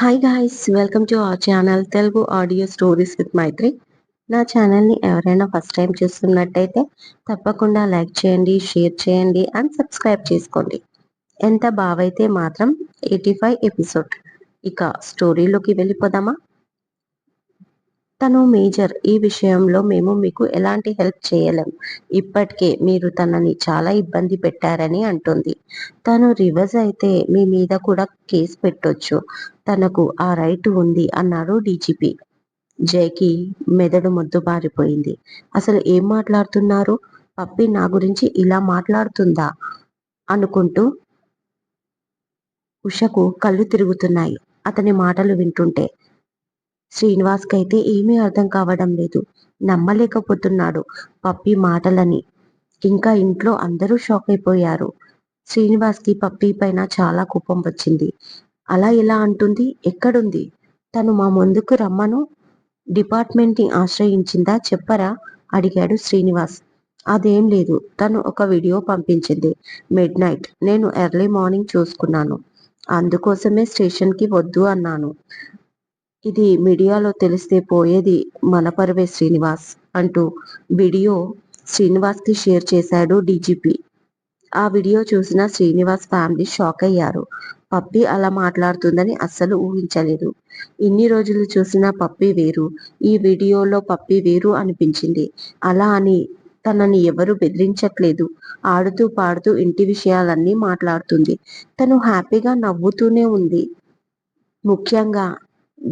Hi guys welcome to our channel Telugu audio stories with Maitri నా ఛానల్ని ఎవరైనా first time చూస్తున్నట్టయితే తప్పకుండా లైక్ చేయండి షేర్ చేయండి అండ్ సబ్స్క్రైబ్ చేసుకోండి. ఎంత బావైతే మాత్రం ఎయిటీ ఫైవ్ ఎపిసోడ్ ఇక స్టోరీలోకి వెళ్ళిపోదామా? తను మేజర్ ఈ విషయంలో మేము మీకు ఎలాంటి హెల్ప్ చేయలేం. ఇప్పటికే మీరు తనని చాలా ఇబ్బంది పెట్టారని అంటుంది. తను రివర్స్ అయితే మీ మీద కూడా కేసు పెట్టొచ్చు. తనకు ఆ రైట్ ఉంది అన్నాడు డీజీపీ. జైకి మెదడు మొద్దు పారిపోయింది అసలు ఏం మాట్లాడుతున్నారు? పప్పి నా గురించి ఇలా మాట్లాడుతుందా? అనుకుంటూ ఉషకు కళ్ళు తిరుగుతున్నాయి. అతని మాటలు వింటుంటే శ్రీనివాస్కి అయితే ఏమీ అర్థం కావడం లేదు. నమ్మలేకపోతున్నాడు పప్పి మాటలని. ఇంకా ఇంట్లో అందరూ షాక్ అయిపోయారు. శ్రీనివాస్కి పప్పి పైన చాలా కోపం వచ్చింది. అలా ఎలా అంటుంది? ఎక్కడుంది? తను మా ముందుకు రమ్మను. డిపార్ట్మెంట్ని ఆశ్రయించిందా చెప్పరా? అడిగాడు శ్రీనివాస్. అదేం లేదు. తను ఒక వీడియో పంపించింది. Midnight. నేను ఎర్లీ మార్నింగ్ చూసుకున్నాను. అందుకోసమే స్టేషన్కి వద్దు అన్నాను. ఇది మీడియాలో తెలిస్తే పోయేది మన పరువే శ్రీనివాస్ అంటూ వీడియో శ్రీనివాస్కి షేర్ చేశాడు డీజీపీ. ఆ వీడియో చూసిన శ్రీనివాస్ ఫ్యామిలీ షాక్ అయ్యారు. పప్పి అలా మాట్లాడుతుందని అస్సలు ఊహించలేదు. ఇన్ని రోజులు చూసిన పప్పి వేరు ఈ వీడియోలో పప్పి వేరు అనిపించింది. అలా అని తనని ఎవరు బెదిరించట్లేదు. ఆడుతూ పాడుతూ ఇంటి విషయాలన్నీ మాట్లాడుతుంది. తను హ్యాపీగా నవ్వుతూనే ఉంది. ముఖ్యంగా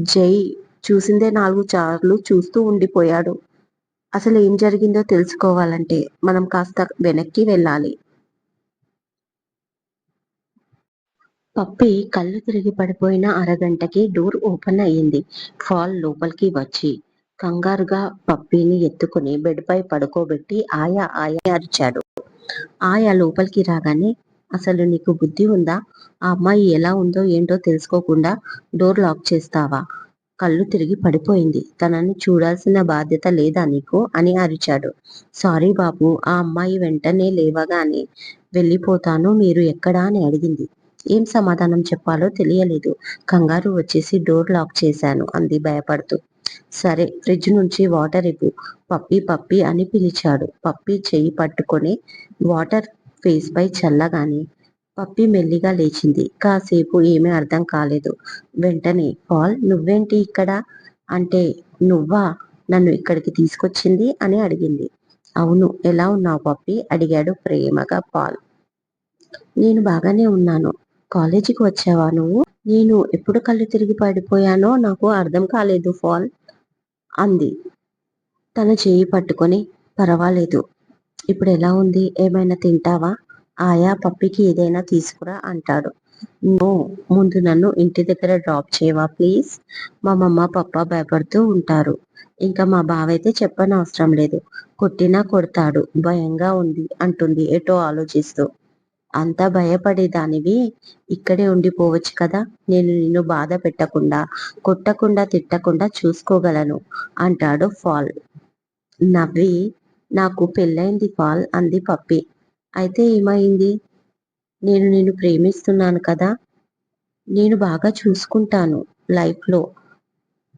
జై చూసిందే నాలుగు సార్లు చూస్తూ ఉండిపోయాడు. అసలు ఏం జరిగిందో తెలుసుకోవాలంటే మనం కాస్త వెనక్కి వెళ్ళాలి. పప్పి కళ్ళు తిరిగి పడిపోయిన అరగంటకి డోర్ ఓపెన్ అయ్యింది. ఫాల్ లోపలికి వచ్చి కంగారుగా పప్పిని ఎత్తుకుని బెడ్ పై పడుకోబెట్టి ఆయా ఆయా అరిచాడు. ఆయా లోపలికి రాగానే అసలు నీకు బుద్ధి ఉందా? ఆ అమ్మాయి ఎలా ఉందో ఏంటో తెలుసుకోకుండా డోర్ లాక్ చేస్తావా? కళ్ళు తిరిగి పడిపోయింది. తనని చూడాల్సిన బాధ్యత లేదా నీకు? అని అరిచాడు. సారీ బాబు ఆ అమ్మాయి వెంటనే లేవగానే వెళ్ళిపోతాను మీరు ఎక్కడా అని అడిగింది. ఏం సమాధానం చెప్పాలో తెలియలేదు. కంగారు వచ్చేసి డోర్ లాక్ చేశాను అంది భయపడుతూ. సరే ఫ్రిడ్జ్ నుంచి వాటర్ ఇవ్వు. పప్పి పప్పి అని పిలిచాడు. పప్పి చెయ్యి పట్టుకొని వాటర్ ఫేస్ పై చల్లగాని పప్పి మెల్లిగా లేచింది. కాసేపు ఏమీ అర్థం కాలేదు. వెంటనే పాల్ నువ్వేంటి ఇక్కడ? అంటే నువ్వా? నన్ను ఇక్కడికి తీసుకొచ్చింది? అని అడిగింది. అవును ఎలా ఉన్నావు పప్పి? అడిగాడు ప్రేమగా పాల్. నేను బాగానే ఉన్నాను. కాలేజీకి వచ్చావా నువ్వు? నేను ఎప్పుడు కళ్ళు తిరిగి పడిపోయానో నాకు అర్థం కాలేదు ఫాల్ అంది. తన చేయి పట్టుకొని పర్వాలేదు. ఇప్పుడు ఎలా ఉంది? ఏమైనా తింటావా? ఆయా పప్పికి ఏదైనా తీసుకురా అంటాడు. నో ముందు నన్ను ఇంటి దగ్గర డ్రాప్ చేయవా ప్లీజ్? మా మమ్మ పప్ప భయపడుతూ ఉంటారు. ఇంకా మా బావ అయితే చెప్పనవసరం లేదు. కొట్టినా కొడతాడు. భయంగా ఉంది అంటుంది ఎటో ఆలోచిస్తూ. అంత భయపడేదానివి? ఇక్కడే ఉండిపోవచ్చు కదా? నేను నిన్ను బాధ పెట్టకుండా కొట్టకుండా తిట్టకుండా చూసుకోగలను అంటాడు ఫాల్. నవ్వి నాకు పెళ్ళైంది ఫాల్ అంది పప్పి. అయితే ఏమైంది? నేను నిన్ను ప్రేమిస్తున్నాను కదా? నేను బాగా చూసుకుంటాను లైఫ్లో.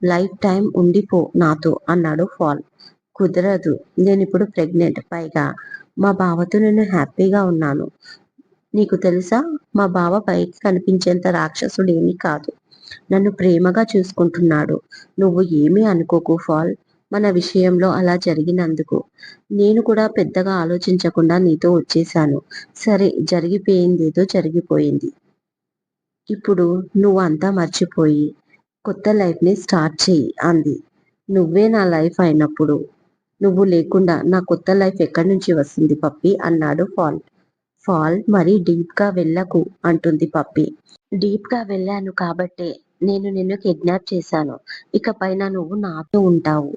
లైఫ్ టైం ఉండిపో నాతో అన్నాడు ఫాల్ కుదరదు నేను ఇప్పుడు ప్రెగ్నెంట్. పైగా మా బావతో నేను హ్యాపీగా ఉన్నాను. నీకు తెలుసా? మా బావ పైకి కనిపించేంత రాక్షసుడు ఏమీ కాదు. నన్ను ప్రేమగా చూసుకుంటున్నాడు. నువ్వు ఏమీ అనుకోకు ఫాల్ మన విషయంలో అలా జరిగినందుకు. నేను కూడా పెద్దగా ఆలోచించకుండా నీతో వచ్చేసాను సరే జరిగిపోయింది ఏదో జరిగిపోయింది. ఇప్పుడు నువ్వు అంతా మర్చిపోయి కొత్త లైఫ్ని స్టార్ట్ చెయ్యి అంది. నువ్వే నా లైఫ్ అయినప్పుడు. నువ్వు లేకుండా నా కొత్త లైఫ్ ఎక్కడి నుంచి వస్తుంది పప్పి? అన్నాడు ఫాల్. ఫాల్ మరి డీప్గా వెళ్ళకు అంటుంది పప్పి. డీప్గా వెళ్ళాను కాబట్టే నేను నిన్ను కిడ్నాప్ చేశాను. ఇక పైన నువ్వు నాతో ఉంటావు.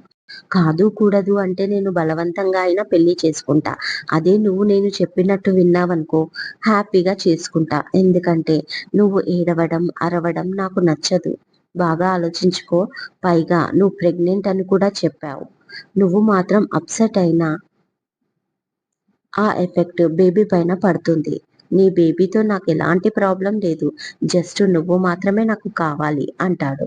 కాదు కూడదు అంటే నేను బలవంతంగా అయినా పెళ్ళి చేసుకుంటా. అదే నువ్వు నేను చెప్పినట్టు విన్నావనుకో హ్యాపీగా చేసుకుంటా. ఎందుకంటే నువ్వు ఏడవడం అరవడం నాకు నచ్చదు. బాగా ఆలోచించుకో. పైగా నువ్వు ప్రెగ్నెంట్ అని కూడా చెప్పావు. నువ్వు మాత్రం అప్సెట్ అయినా ఆ ఎఫెక్ట్ బేబీ పైన పడుతుంది. నీ బేబీతో నాకు ఎలాంటి ప్రాబ్లం లేదు. జస్ట్ నువ్వు మాత్రమే నాకు కావాలి అంటాడు.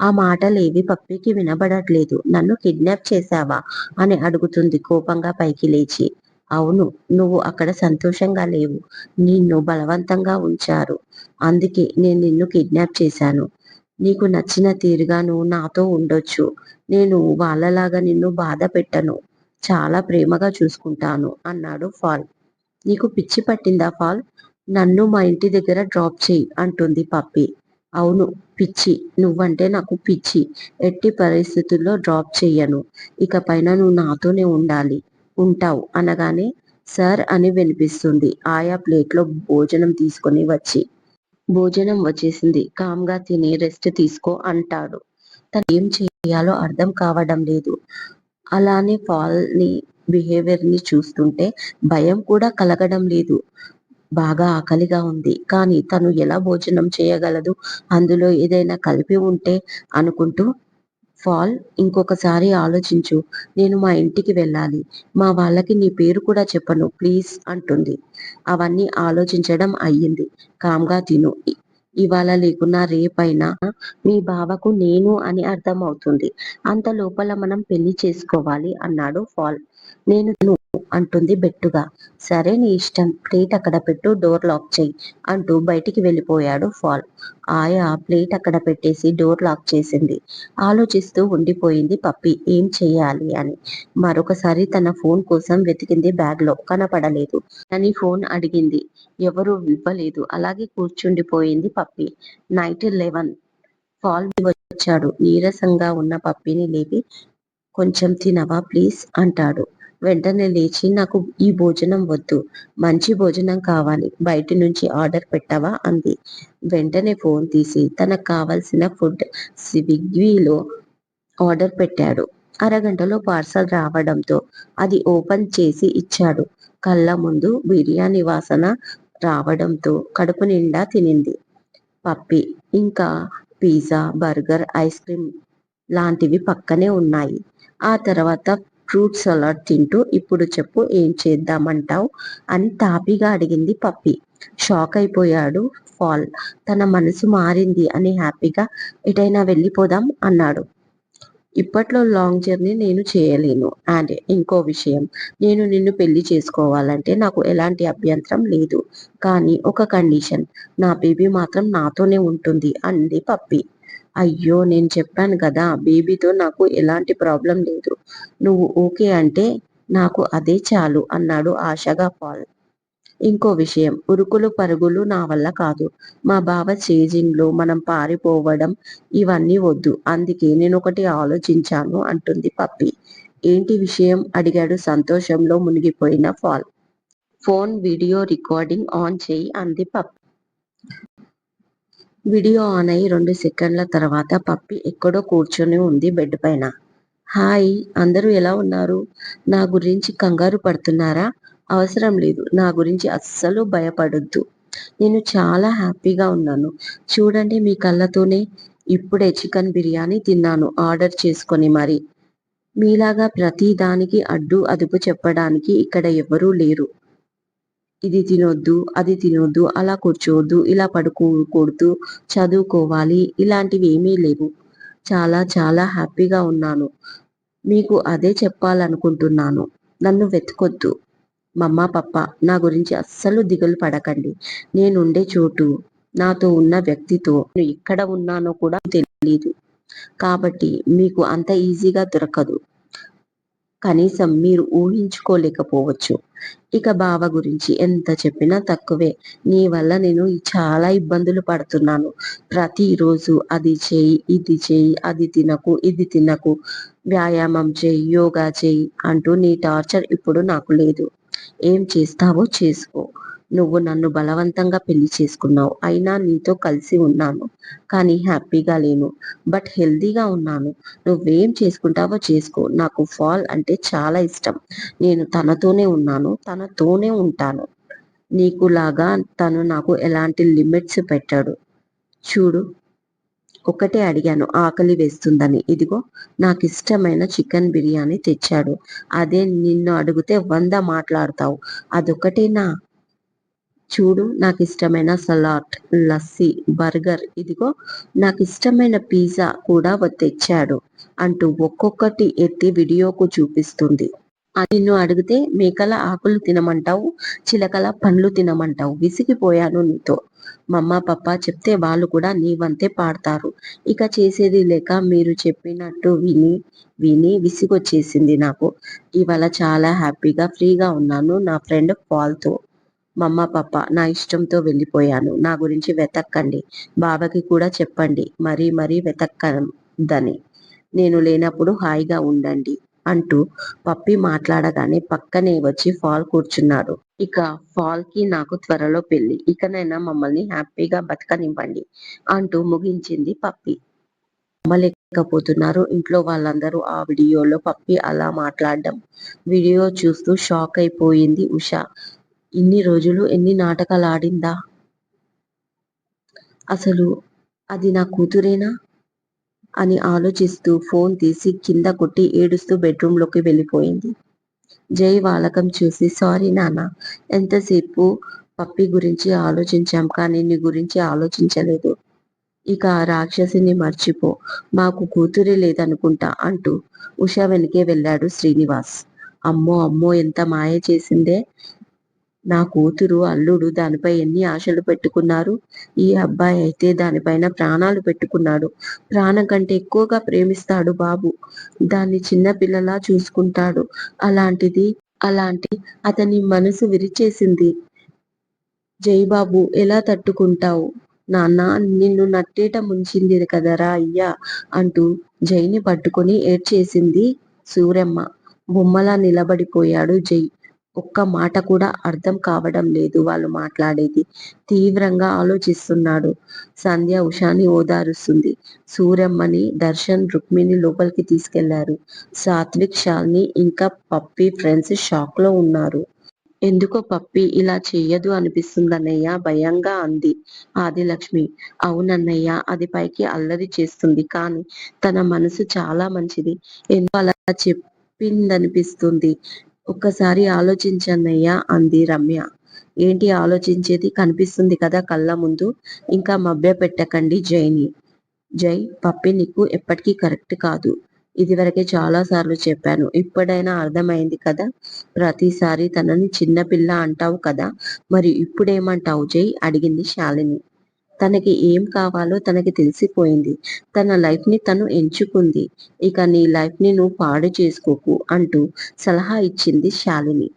ఆ మాటలేవి పప్పికి వినబడట్లేదు. నన్ను కిడ్నాప్ చేశావా? అని అడుగుతుంది కోపంగా పైకి లేచి. అవును నువ్వు అక్కడ సంతోషంగా లేవు. నిన్ను బలవంతంగా ఉంచారు. అందుకే నేను నిన్ను కిడ్నాప్ చేశాను. నీకు నచ్చిన తీరుగా నువ్వు నాతో ఉండొచ్చు. నేను వాళ్ళలాగా నిన్ను బాధ పెట్టను చాలా ప్రేమగా చూసుకుంటాను అన్నాడు ఫాల్. నీకు పిచ్చి పట్టిందా పాల్? నన్ను మా ఇంటి దగ్గర డ్రాప్ చేయి అంటుంది పప్పి. అవును పిచ్చి. నువ్వంటే నాకు పిచ్చి. ఎట్టి పరిస్థితుల్లో డ్రాప్ చెయ్యను. ఇక పైన నువ్వు నాతోనే ఉండాలి. ఉంటావు అనగానే సార్ అని వినిపిస్తుంది. ఆయా ప్లేట్లో భోజనం తీసుకొని వచ్చి. భోజనం వచ్చేసింది. కామ్గా తిని రెస్ట్ తీసుకో అంటాడు. తను ఏం చేయాలో అర్థం కావడం లేదు. అలానే ఫాల్ని బిహేవియర్ని బిహేవియర్ని చూస్తుంటే భయం కూడా కలగడం లేదు. బాగా ఆకలిగా ఉంది. కానీ తను ఎలా భోజనం చేయగలదు? అందులో ఏదైనా కలిపి ఉంటే అనుకుంటూ ఫాల్ ఇంకొకసారి ఆలోచించు. నేను మా ఇంటికి వెళ్ళాలి. మా వాళ్ళకి నీ పేరు కూడా చెప్పను ప్లీజ్ అంటుంది. అవన్నీ ఆలోచించడం అయ్యింది. కామ్గా తిను. ఇవాళ లేకున్నా రేపైనా మీ బావకు నేను అని అర్థం అవుతుంది అంత లోపల మనం పెళ్ళి చేసుకోవాలి అన్నాడు ఫాల్. నేను అంటుంది బెట్టుగా. సరే నీ ఇష్టం ప్లేట్ అక్కడ పెట్టు డోర్ లాక్ చెయ్యి అంటూ బయటికి వెళ్ళిపోయాడు ఫాల్. ఆయా ప్లేట్ అక్కడ పెట్టేసి డోర్ లాక్ చేసింది. ఆలోచిస్తూ ఉండిపోయింది పప్పి. ఏం చేయాలి అని. మరొకసారి తన ఫోన్ కోసం వెతికింది బ్యాగ్లో కనపడలేదు. అని ఫోన్ అడిగింది. ఎవరు ఇవ్వలేదు. అలాగే కూర్చుండిపోయింది పప్పి. Night eleven. ఫాల్ వచ్చాడు. నీరసంగా ఉన్న పప్పిని లేపి కొంచెం తినవా ప్లీజ్? అంటాడు. వెంటనే లేచి నాకు ఈ భోజనం వద్దు. మంచి భోజనం కావాలి. బయట నుంచి ఆర్డర్ పెట్టావా? అంది. వెంటనే ఫోన్ తీసి తనకు కావాల్సిన ఫుడ్ స్విగ్గీలో ఆర్డర్ పెట్టాడు. అరగంటలో పార్సల్ రావడంతో అది ఓపెన్ చేసి ఇచ్చాడు. కళ్ళ ముందు బిర్యానీ వాసన రావడంతో కడుపు నిండా తినింది. పప్పి ఇంకా పిజ్జా బర్గర్ ఐస్ క్రీమ్ లాంటివి పక్కనే ఉన్నాయి. ఆ తర్వాత ఫ్రూట్ సలాడ్ తింటూ ఇప్పుడు చెప్పు ఏం చేద్దామంటావు? అని తాపిగా అడిగింది పప్పి. షాక్ అయిపోయాడు ఫాల్. తన మనసు మారింది అని హ్యాపీగా ఎటైనా వెళ్ళిపోదాం అన్నాడు. ఇప్పట్లో లాంగ్ జర్నీ నేను చేయలేను. అండ్ ఇంకో విషయం. నేను నిన్ను పెళ్ళి చేసుకోవాలంటే నాకు ఎలాంటి అభ్యంతరం లేదు. కానీ ఒక కండిషన్. నా బేబీ మాత్రం నాతోనే ఉంటుంది అంది పప్పి. అయ్యో నేను చెప్పాను కదా బేబీతో నాకు ఎలాంటి ప్రాబ్లం లేదు. నువ్వు ఓకే అంటే నాకు అదే చాలు అన్నాడు ఆశగా పాల్. ఇంకో విషయం ఉరుకులు పరుగులు నా వల్ల కాదు. మా బావ చేజింగ్లో మనం పారిపోవడం ఇవన్నీ వద్దు. అందుకే నేను ఒకటి ఆలోచించాను అంటుంది పప్పి. ఏంటి విషయం? అడిగాడు సంతోషంలో మునిగిపోయిన ఫాల్ ఫోన్ వీడియో రికార్డింగ్ ఆన్ చేయి అంది పప్పి. వీడియో ఆన్ అయ్యి రెండు సెకండ్ల తర్వాత పప్పి ఎక్కడో కూర్చొని ఉంది బెడ్ పైన. హాయ్ అందరూ ఎలా ఉన్నారు? నా గురించి కంగారు పడుతున్నారా? అవసరం లేదు నా గురించి అస్సలు భయపడొద్దు. నేను చాలా హ్యాపీగా ఉన్నాను. చూడండి మీ కళ్ళతోనే ఇప్పుడే చికెన్ బిర్యానీ తిన్నాను ఆర్డర్ చేసుకొని మరి. మీలాగా ప్రతి దానికి అడ్డు అదుపు చెప్పడానికి ఇక్కడ ఎవరూ లేరు. ఇది తినొద్దు అది తినొద్దు అలా కూర్చోవద్దు ఇలా పడుకోకూడదు చదువుకోవాలి ఇలాంటివి ఏమీ లేవు. చాలా చాలా హ్యాపీగా ఉన్నాను. మీకు అదే చెప్పాలనుకుంటున్నాను. నన్ను వెతకొద్దు. మమ్మ పప్ప నా గురించి అస్సలు దిగులు పడకండి. నేనుండే చోటు. నాతో ఉన్న వ్యక్తితో నేను ఎక్కడ ఉన్నానో కూడా తెలియదు. కాబట్టి మీకు అంత ఈజీగా దొరకదు. కనీసం మీరు ఊహించుకోలేకపోవచ్చు. ఇక బావ గురించి ఎంత చెప్పినా తక్కువే. నీ వల్ల నేను చాలా ఇబ్బందులు పడుతున్నాను. ప్రతిరోజు అది చేయి ఇది చేయి అది తినకు ఇది తినకు. వ్యాయామం చేయి యోగా చేయి అంటూ నీ టార్చర్ ఇప్పుడు నాకు లేదు. ఏం చేస్తావో చేసుకో. నువ్వు నన్ను బలవంతంగా పెళ్ళి చేసుకున్నావు. అయినా నీతో కలిసి ఉన్నాను. కానీ హ్యాపీగా లేను. బట్ హెల్దీగా ఉన్నాను. నువ్వేం చేసుకుంటావో చేసుకో. నాకు ఫాల్ అంటే చాలా ఇష్టం. నేను తనతోనే ఉన్నాను. తనతోనే ఉంటాను. నీకులాగా తను నాకు ఎలాంటి లిమిట్స్ పెట్టాడు. చూడు. ఒకటే అడిగాను. ఆకలి వేస్తుందని. ఇదిగో నాకు ఇష్టమైన చికెన్ బిర్యానీ తెచ్చాడు. అదే నిన్ను అడిగితే వంద మాట్లాడతావు. అదొకటేనా చూడు నాకు ఇష్టమైన సలాడ్ లస్సీ బర్గర్ ఇదిగో నాకు ఇష్టమైన పిజ్జా కూడా తెచ్చాడు అంటూ ఒక్కొక్కటి ఎత్తి వీడియోకు చూపిస్తుంది. నిన్ను అడిగితే మేకల ఆకులు తినమంటావు చిలకల పండ్లు తినమంటావు విసిగిపోయాను నీతో. మమ్మ పప్ప చెప్తే వాళ్ళు కూడా నీ వంతే పాడతారు. ఇక చేసేది లేక మీరు చెప్పినట్టు విని విని విసిగొచ్చేసింది నాకు. ఇవాళ చాలా హ్యాపీగా ఫ్రీగా ఉన్నాను నా ఫ్రెండ్ పాల్తో. మమ్మ పప్ప నా ఇష్టంతో వెళ్ళిపోయాను. నా గురించి వెతక్కండి. బాబాకి కూడా చెప్పండి. మరీ మరీ వెతక్కదని. నేను లేనప్పుడు హాయిగా ఉండండి అంటూ పప్పి మాట్లాడగానే పక్కనే వచ్చి ఫాల్ కూర్చున్నాడు. ఇక ఫాల్కి నాకు త్వరలో పెళ్ళి ఇకనైనా మమ్మల్ని హ్యాపీగా బతకనివ్వండి అంటూ ముగించింది పప్పి. నమ్మలేకపోతున్నారు ఇంట్లో వాళ్ళందరూ ఆ వీడియోలో పప్పి అలా మాట్లాడడం వీడియో చూస్తూ షాక్ అయిపోయింది ఉష. ఇన్ని రోజులు ఎన్ని నాటకాలు ఆడిందా? అసలు అది నా కూతురేనా? అని ఆలోచిస్తూ ఫోన్ తీసి కింద కొట్టి ఏడుస్తూ బెడ్రూమ్లోకి వెళ్ళిపోయింది. జై వాలకం చూసి సారీ నాన్న ఎంతసేపు పప్పి గురించి ఆలోచించాం కానీ నీ గురించి ఆలోచించలేదు. ఇక రాక్షసిని మర్చిపో మాకు కూతురే లేదనుకుంటా అంటూ ఉష వెనకే వెళ్ళాడు శ్రీనివాస్. అమ్మో అమ్మో ఎంత మాయ చేసిందే? నా కూతురు అల్లుడు దానిపై ఎన్ని ఆశలు పెట్టుకున్నారు? ఈ అబ్బాయి అయితే దానిపైన ప్రాణాలు పెట్టుకున్నాడు. ప్రాణం కంటే ఎక్కువగా ప్రేమిస్తాడు బాబు. దాన్ని చిన్న పిల్లలా చూసుకుంటాడు. అలాంటిది అలాంటి అతని మనసు విరిచేసింది. జైబాబు ఎలా తట్టుకుంటావు? నాన్న నిన్ను నట్టేట ముంచింది కదరా అయ్యా అంటూ జైని పట్టుకుని ఏడ్చేసింది సూరమ్మ. బొమ్మలా నిలబడిపోయాడు జై. ఒక్క మాట కూడా అర్థం కావడం లేదు. వాళ్ళు మాట్లాడేది తీవ్రంగా ఆలోచిస్తున్నాడు. సంధ్య ఉషాని ఓదారుస్తుంది. సూరమ్మని దర్శన్ రుక్మిణి లోపలికి తీసుకెళ్ళారు. సాత్విక్ షాల్ని ఇంకా పప్పి ఫ్రెండ్స్ షాక్లో ఉన్నారు. ఎందుకో పప్పి ఇలా చెయ్యదు అనిపిస్తుందన్నయ్య భయంగా అంది ఆదిలక్ష్మి. అవునన్నయ్య అది పైకి అల్లరి చేస్తుంది కానీ తన మనసు చాలా మంచిది. ఎందుకు అలా చెప్పిందనిపిస్తుంది. ఒక్కసారి ఆలోచించన్నయ్యా అంది రమ్య. ఏంటి ఆలోచించేది? కనిపిస్తుంది కదా కళ్ళ ముందు. ఇంకా మభ్య పెట్టకండి జైని. జై పప్పి నీకు ఎప్పటికీ కరెక్ట్ కాదు. ఇదివరకే చాలా సార్లు చెప్పాను. ఇప్పుడైనా అర్థమైంది కదా? ప్రతిసారి తనని చిన్నపిల్ల అంటావు కదా? మరి ఇప్పుడేమంటావు జై? అడిగింది శాలిని. తనకి ఏం కావాలో తనకి తెలిసిపోయింది. తన లైఫ్ని తను ఎంచుకుంది. ఇక నీ లైఫ్ని నువ్వు పాడు చేసుకోకు అంటూ సలహా ఇచ్చింది శాలిని.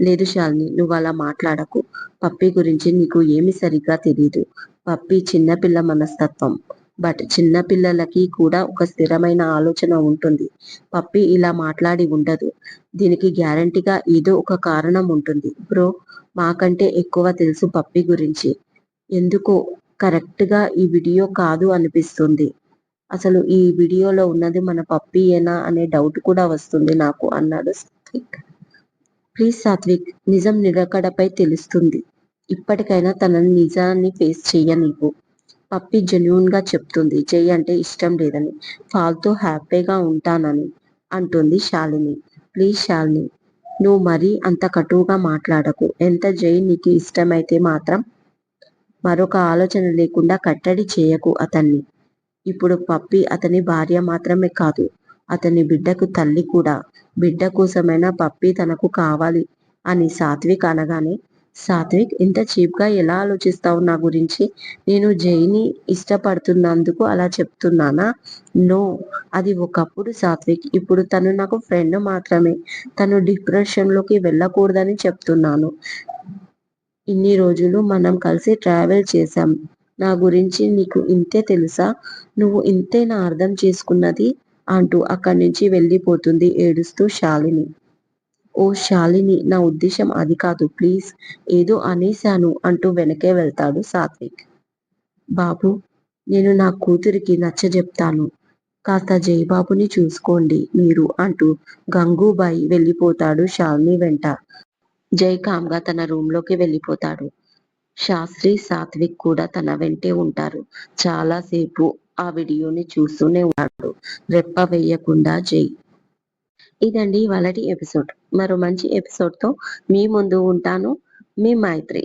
లేదు శాలిని నువ్వు అలా మాట్లాడకు. పప్పి గురించి నీకు ఏమి సరిగ్గా తెలియదు పప్పి చిన్నపిల్ల మనస్తత్వం. బట్ చిన్న పిల్లలకి కూడా ఒక స్థిరమైన ఆలోచన ఉంటుంది. పప్పి ఇలా మాట్లాడి ఉండదు. దీనికి గ్యారంటీగా ఏదో ఒక కారణం ఉంటుంది. బ్రో మాకంటే ఎక్కువ తెలుసు పప్పి గురించి. ఎందుకో కరెక్ట్గా ఈ వీడియో కాదు అనిపిస్తుంది. అసలు ఈ వీడియోలో ఉన్నది మన పప్పీయేనా అనే డౌట్ కూడా వస్తుంది నాకు అన్నాడు సాత్విక్. ప్లీజ్ సాత్విక్ నిజం నిలకడపై తెలుస్తుంది. ఇప్పటికైనా తనని నిజాన్ని ఫేస్ చెయ్య పప్పి జెన్యున్గా చెప్తుంది జై అంటే ఇష్టం లేదని. ఫాల్తో హ్యాపీగా ఉంటానని అంటుంది శాలిని. ప్లీజ్ శాలిని నువ్వు మరీ అంత కటువుగా మాట్లాడకు. ఎంత జై నీకు ఇష్టమైతే మాత్రం మరొక ఆలోచన లేకుండా కట్టడి చేయకు అతన్ని. ఇప్పుడు పప్పి అతని భార్య మాత్రమే కాదు అతని బిడ్డకు తల్లి కూడా. బిడ్డ కోసమైనా పప్పి తనకు కావాలి అని సాత్విక్ అనగానే సాత్విక్ ఇంత చీప్గా ఎలా ఆలోచిస్తావు నా గురించి? నేను జైని ఇష్టపడుతున్నందుకు అలా చెప్తున్నానా? నో అది ఒకప్పుడు సాత్విక్ ఇప్పుడు తను నాకు ఫ్రెండ్ మాత్రమే. తను డిప్రెషన్లోకి వెళ్ళకూడదని చెప్తున్నాను. ఇన్ని రోజులు మనం కలిసి ట్రావెల్ చేశాం. నా గురించి నీకు ఇంతే తెలుసా? నువ్వు ఇంతే నా అర్థం చేసుకున్నది? అంటూ అక్కడి నుంచి వెళ్ళిపోతుంది ఏడుస్తూ శాలిని. ఓ శాలిని నా ఉద్దేశం అది కాదు. ప్లీజ్ ఏదో అనేశాను అంటూ వెనకే వెళ్తాడు సాత్విక్. బాబు నేను నా కూతురికి నచ్చ చెప్తాను కాస్త జయబాబుని చూసుకోండి మీరు అంటూ గంగూబాయి వెళ్ళిపోతాడు శాలిని వెంట. జై కామ్గా తన రూమ్లోకి వెళ్ళిపోతాడు. శాస్త్రి సాత్విక్ కూడా తన వెంటే ఉంటారు. చాలా సేపు ఆ వీడియోని చూస్తూనే ఉన్నాడు రెప్ప వేయకుండా జై. ఇదండి వాళ్ళటి ఎపిసోడ్. మరో మంచి ఎపిసోడ్తో మీ ముందు ఉంటాను. మీ మైత్రి.